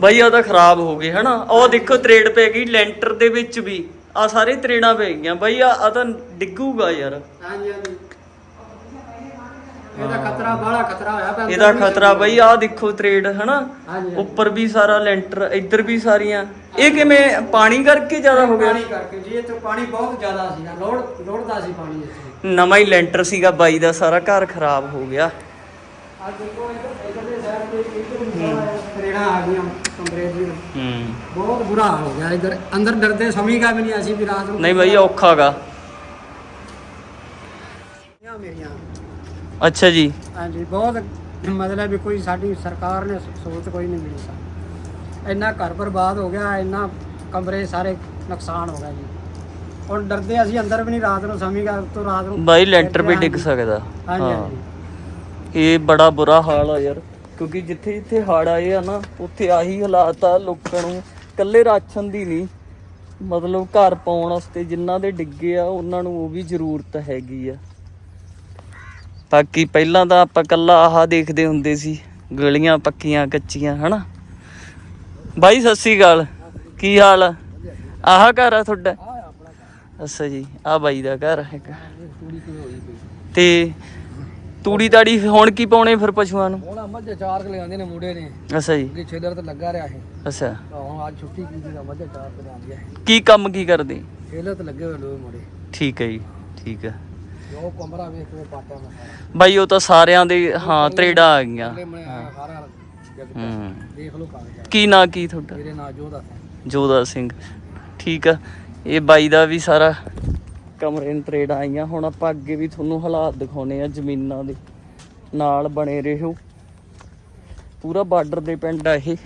ਬਾਈ ਆ ਤਾਂ ਖਰਾਬ ਹੋ ਗਏ ਹਨਾ? ਉਹ ਦੇਖੋ ਤਰੇੜ ਪੈ ਗਈ ਲੈਂਟਰ ਦੇ ਵਿੱਚ ਵੀ। ਆ ਸਾਰੇ ਤਰੇੜਾਂ ਪੈ ਗਈਆਂ। ਬਾਈ ਆ ਤਾਂ ਡਿੱਗੂਗਾ ਯਾਰ। ਹਾਂਜੀ ਹਾਂਜੀ। ਇਹਦਾ ਖਤਰਾ ਬਾਹਲਾ ਖਤਰਾ ਹੋਇਆ ਪਿਆ ਇਹਦਾ ਖਤਰਾ ਬਾਈ ਆ ਦੇਖੋ ਤਰੇੜ ਹਨਾ? ਹਾਂਜੀ ਉੱਪਰ ਵੀ ਸਾਰਾ ਲੈਂਟਰ ਇੱਧਰ ਵੀ ਸਾਰੀਆਂ। ਇਹ ਕਿਵੇਂ ਪਾਣੀ ਕਰਕੇ ਜ਼ਿਆਦਾ ਹੋ ਗਿਆ? ਪਾਣੀ ਕਰਕੇ ਜੀ ਇੱਥੇ ਪਾਣੀ ਬਹੁਤ ਜ਼ਿਆਦਾ ਸੀਗਾ ਲੋੜ ਲੋੜਦਾ ਸੀ ਪਾਣੀ ਇੱਥੇ। ਨਵਾਂ ਹੀ ਲੈਂਟਰ ਸੀਗਾ ਬਾਈ ਦਾ ਸਾਰਾ ਘਰ ਖਰਾਬ ਹੋ ਗਿਆ। ਆ ਦੇਖੋ ਇੱਧਰ ਸਾਈਡ ਤੇ ਇੱਧਰ ਤਰੇੜਾਂ ਆ ਗਈਆਂ ਕਮਰੇ ਦੀਆਂ ਹੂੰ। ਬਹੁਤ ਬੁਰਾ ਹਾਲ ਹੋ ਗਿਆ ਇੱਧਰ। ਅੰਦਰ ਡਰਦੇ ਸਮੀਗਾ ਵੀ ਨਹੀਂ ਅਸੀਂ ਵੀ ਰਾਤ ਨੂੰ ਨਹੀਂ ਬਾਈ ਔਖਾਗਾ ਮੇਰੀਆਂ ਅੱਛਾ ਜੀ। ਹਾਂਜੀ ਬਹੁਤ ਮਤਲਬ ਵੀ ਕੋਈ ਸਾਡੀ ਸਰਕਾਰ ਨੇ ਸਹੂਲਤ ਕੋਈ ਨਹੀਂ ਮਿਲੀ ਸਾਨੂੰ। ਇੰਨਾ ਘਰ ਬਰਬਾਦ ਹੋ ਗਿਆ ਇੰਨਾ ਕਮਰੇ ਸਾਰੇ ਨੁਕਸਾਨ ਹੋ ਗਿਆ ਜੀ। ਹੁਣ ਡਰਦੇ ਅਸੀਂ ਅੰਦਰ ਵੀ ਨਹੀਂ ਰਾਤ ਨੂੰ ਸਮੀਗਾ ਤੋਂ ਰਾਤ ਨੂੰ ਬਾਈ ਲੈਂਟਰ ਵੀ ਡਿੱਗ ਸਕਦਾ। ਹਾਂ। ਇਹ ਬੜਾ ਬੁਰਾ ਹਾਲ ਆ ਯਾਰ ਕਿਉਂਕਿ ਜਿੱਥੇ ਜਿੱਥੇ ਹੜ ਆਏ ਆ ਨਾ ਉੱਥੇ ਆਹੀ ਹਾਲਾਤ ਆ ਲੋਕਾਂ ਨੂੰ ਕੱਲੇ ਰਾਸ਼ਨ ਦੀ ਨਹੀਂ। ਮਤਲਬ ਘਰ ਪਾਉਣ ਵਾਸਤੇ ਜਿਨ੍ਹਾਂ ਦੇ ਡਿੱਗੇ ਆ ਉਹਨਾਂ ਨੂੰ ਉਹ ਵੀ ਜ਼ਰੂਰਤ ਹੈਗੀ ਆ। ਬਾਕੀ ਪਹਿਲਾਂ ਤਾਂ ਆਪਾਂ ਕੱਲਾ ਆਹ ਦੇਖਦੇ ਹੁੰਦੇ ਸੀ ਗਲੀਆਂ ਪੱਕੀਆਂ ਕੱਚੀਆਂ ਹਨਾ? ਬਾਈ ਸਤਿ ਸ੍ਰੀ ਅਕਾਲ। ਕੀ ਹਾਲ? ਆ ਆਹ ਘਰ ਆ ਤੁਹਾਡਾ? ਅੱਛਾ ਜੀ ਆ ਬਾਈ ਦਾ ਘਰ ਹੈਗਾ ਤੇ ਤੂੜੀ ਤਾੜੀ ਹੁਣ ਕੀ ਪਾਉਣੇ ਫਿਰ ਪਸ਼ੂਆਂ ਨੂੰ? ਹੁਣ ਮੱਝ ਚਾਰ ਕੇ ਲਿਆਂਦੇ ਨੇ ਮੁੰਡੇ ਨੇ। ਅੱਛਾ ਜੀ। ਕਿ ਛੇਲਰ ਤੇ ਲੱਗਾ ਰਿਹਾ ਹੈ ਅੱਛਾ। ਹੁਣ ਅੱਜ ਛੁੱਟੀ ਕੀਤੀ ਤਾਂ ਮੱਝ ਚਾਰ ਤੇ ਲਿਆਂਦੀ ਹੈ ਕੀ ਕੰਮ ਕੀ ਕਰਦੇ? ਛੇਲਰ ਤੇ ਲੱਗੇ ਹੋਏ ਲੋਕ ਮੁੰਡੇ। ਠੀਕ ਹੈ ਜੀ ਠੀਕ ਹੈ। ਜੋ ਕਮਰਾ ਵੇਖ ਕੇ ਪਾਟਿਆ ਮੈਂ ਸਾਰਾ। ਬਾਈ ਉਹ ਤਾਂ ਸਾਰਿਆਂ ਦੇ ਹਾਂ ਤਰੇੜਾ ਆ ਗਈਆਂ। ਅਗਲੇ ਮੈਂ ਸਾਰਾ ਜਗ ਹੂੰ। ਦੇਖ ਲਓ ਕਾਗਜ਼ ਕੀ ਨਾਂ ਕੀ ਤੁਹਾਡਾ? ਮੇਰੇ ਨਾਂ ਜੋਦਾ ਜੋਦਾ ਸਿੰਘ। ਠੀਕ ਆ। ਇਹ ਬਾਈ ਦਾ ਵੀ ਸਾਰਾ ਕਮਰੇ ਨੂੰ ਤਰੇੜਾਂ ਆਈਆਂ। ਹੁਣ ਆਪਾਂ ਅੱਗੇ ਵੀ ਤੁਹਾਨੂੰ ਹਾਲਾਤ ਦਿਖਾਉਣੇ ਆ ਜ਼ਮੀਨਾਂ ਦੇ। ਨਾਲ ਬਣੇ ਰਹੋ। ਪੂਰਾ ਬਾਰਡਰ ਦੇ ਪਿੰਡ ਆ ਇਹ।